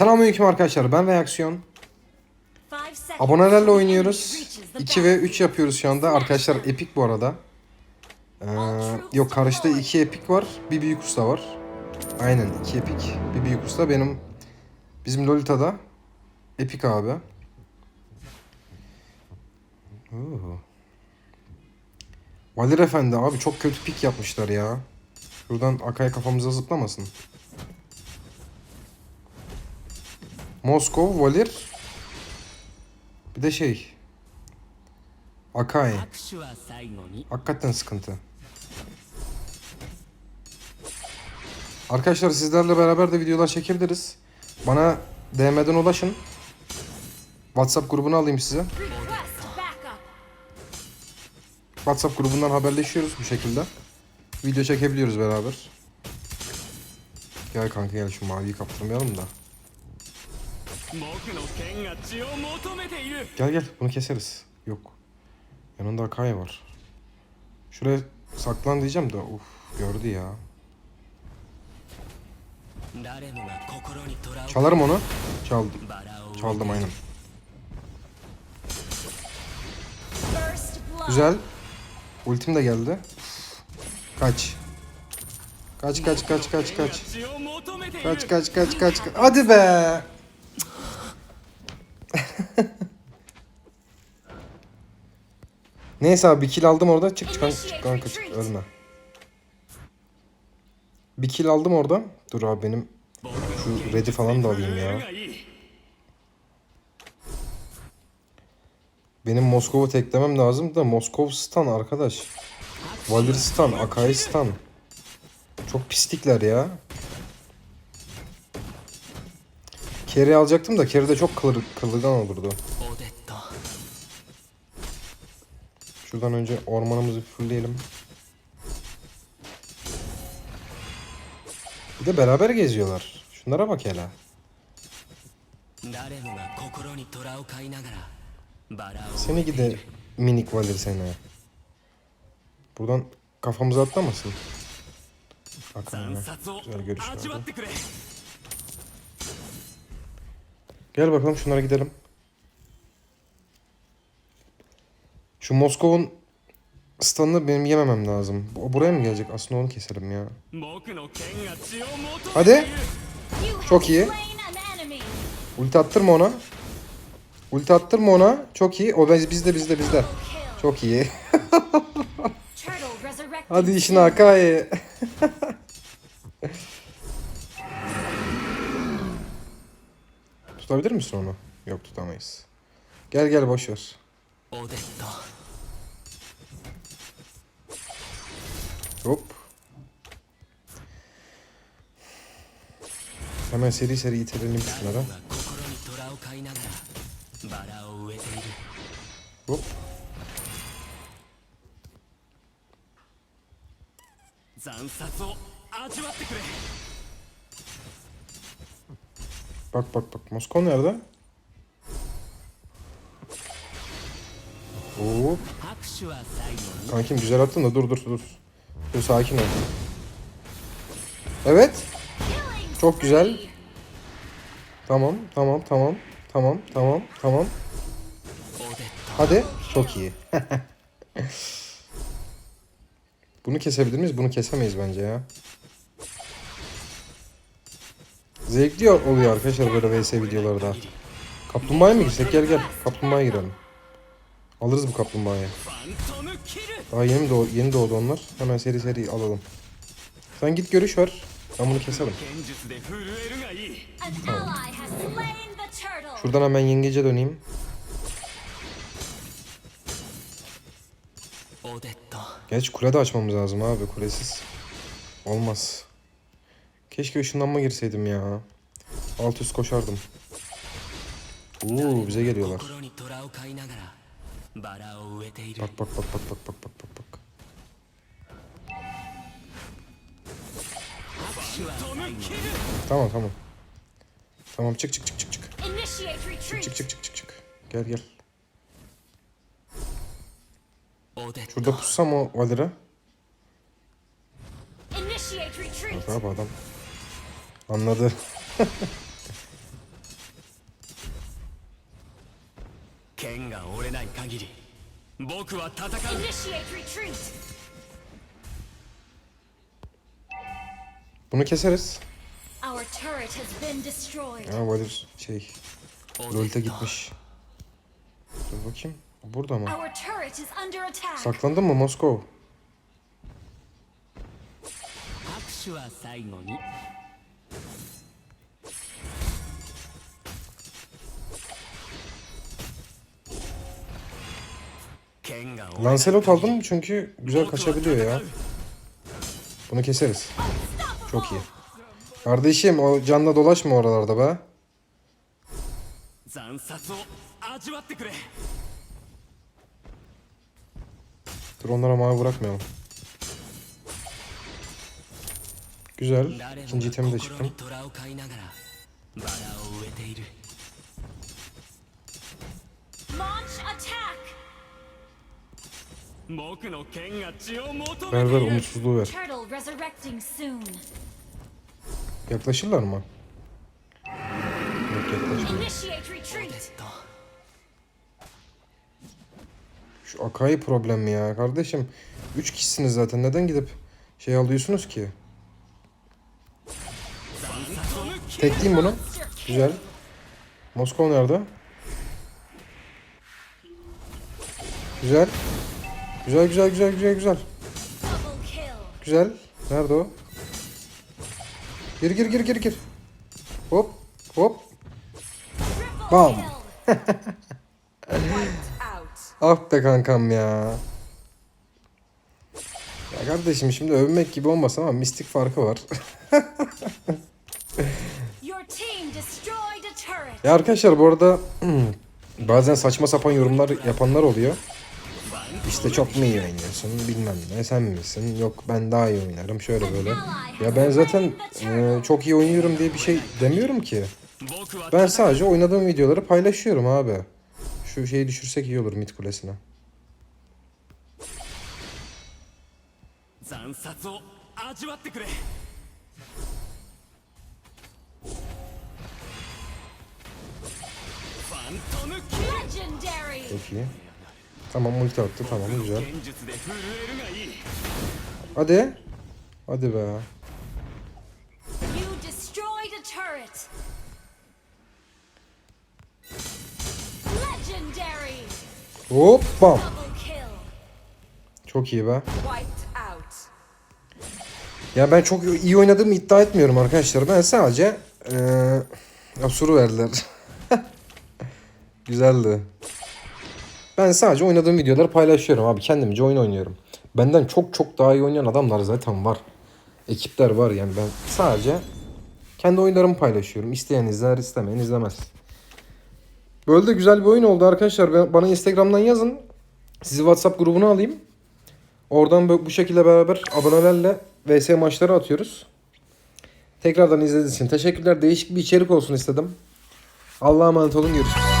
Selamünaleyküm arkadaşlar ben Reaksiyon. Abonelerle oynuyoruz. 2 ve 3 yapıyoruz şu anda. Arkadaşlar epik bu arada. Ee, yok karşıda 2 epik var. Bir büyük usta var. Aynen 2 epik. Bir büyük usta benim. Bizim Lolita'da. Epik abi. Valir Efendi abi çok kötü pik yapmışlar ya. Şuradan Akay kafamıza zıplamasın. Moskov, Valir. Bir de şey. Akai. Hakikaten sıkıntı. Arkadaşlar sizlerle beraber de videolar çekebiliriz. Bana DM'den ulaşın. WhatsApp grubunu alayım size. WhatsApp grubundan haberleşiyoruz bu şekilde. Video çekebiliyoruz beraber. Gel kanka gel şu maviyi kaptırmayalım da. Gel gel bunu keseriz. Yok. Yanında Akai var. Şuraya saklan diyeceğim de of gördü ya. Çalarım onu. Çaldım. Çaldım aynen. Güzel. Ultim de geldi. Kaç. Kaç kaç kaç kaç kaç. Kaç kaç kaç kaç. Hadi be. Neyse abi bir kill aldım orada. Çık çık kanka çık kanka çık ölme. Bir kill aldım orada. Dur abi benim şu red'i falan da alayım ya. Benim Moskova teklemem lazım da Moskov stan arkadaş. Valir stan, Akai stan. Çok pislikler ya. Kerry alacaktım da Kerry de çok kılır, kılırgan olurdu. Şuradan önce ormanımızı fullleyelim. Bir de beraber geziyorlar. Şunlara bak hele. Seni gide minik valir seni. Buradan kafamızı atlamasın. Bakalım. Güzel görüşler. Gel bakalım şunlara gidelim. Şu Moskov'un standını benim yememem lazım. Buraya mı gelecek? Aslında onu keselim ya. Hadi. Çok iyi. Ulti attırma ona. Ulti attırma ona. Çok iyi. O biz, bizde bizde bizde. Çok iyi. Hadi işine Akai. Tutabilir misin onu? Yok tutamayız. Gel gel boş. Hop. Hemen seri seri itelim şunlara. Hop. Bak bak bak Moskov nerede? Oo. Kankim güzel attın da dur dur dur. Dur sakin ol. Evet. Çok güzel. Tamam, tamam, tamam. Tamam, tamam, tamam. Hadi. Çok iyi. Bunu kesebilir miyiz? Bunu kesemeyiz bence ya. Zevkli oluyor arkadaşlar böyle vs videoları da. Kaplumbağaya mı girsek? Gel gel. Kaplumbağaya girelim. Alırız bu kaplumbağayı. Daha yeni, doğ yeni doğdu onlar. Hemen seri seri alalım. Sen git görüş var. Ben bunu keserim. Tamam. Şuradan hemen yengece döneyim. Geç kule de açmamız lazım abi. Kulesiz. Olmaz. Keşke ışınlanma girseydim ya. Alt üst koşardım. Oo bize geliyorlar. Bak. Tamam tamam. Tamam çık çık çık çık çık. Çık çık çık çık çık. Gel gel. Şurada pussam o Valera. Bak abi adam. Anladı. れない限り僕は戦う Initiate retreat. Bunu keseriz. Our turret has been destroyed. Ya Valir şey Lolita gitmiş. Dur bakayım. Burada mı? Our turret is under attack. Saklandın mı Moskov? Lancelot aldım çünkü güzel kaçabiliyor ya. Bunu keseriz. Çok iyi. Kardeşim o canla dolaşma oralarda be. Dur onlara mavi bırakmayalım. Güzel. İkinci itemi de çıktım. Launch attack! Ver ver umutsuzluğu ver. Yaklaşırlar mı? Yok. Şu Akai problem ya kardeşim. 3 kişisiniz zaten neden gidip şey alıyorsunuz ki? Tekleyeyim bunu. Güzel. Moskova nerede? Güzel. Güzel güzel güzel güzel güzel. Güzel. Nerede o? Gir gir gir gir gir. Hop hop. Bam. Ah be kankam ya. Ya kardeşim şimdi övmek gibi olmasın ama mistik farkı var. Ya arkadaşlar bu arada bazen saçma sapan yorumlar yapanlar oluyor. İşte çok mu iyi oynuyorsun bilmem ne sen misin yok ben daha iyi oynarım şöyle böyle. Ya ben zaten e, çok iyi oynuyorum diye bir şey demiyorum ki. Ben sadece oynadığım videoları paylaşıyorum abi. Şu şeyi düşürsek iyi olur mit kulesine. Çok iyi. Tamam ulti attı tamam güzel. Hadi. Hadi be. Hop bam. Çok iyi be. Ya ben çok iyi oynadığımı iddia etmiyorum arkadaşlar. Ben sadece ee, Asur'u verdiler. Güzeldi. Ben sadece oynadığım videoları paylaşıyorum abi. Kendimce oyun oynuyorum. Benden çok çok daha iyi oynayan adamlar zaten var. Ekipler var yani ben sadece kendi oyunlarımı paylaşıyorum. İsteyen izler, istemeyen izlemez. Böyle de güzel bir oyun oldu arkadaşlar. Bana Instagram'dan yazın. Sizi WhatsApp grubuna alayım. Oradan bu şekilde beraber abonelerle VS maçları atıyoruz. Tekrardan izlediğiniz için teşekkürler. Değişik bir içerik olsun istedim. Allah'a emanet olun. Görüşürüz.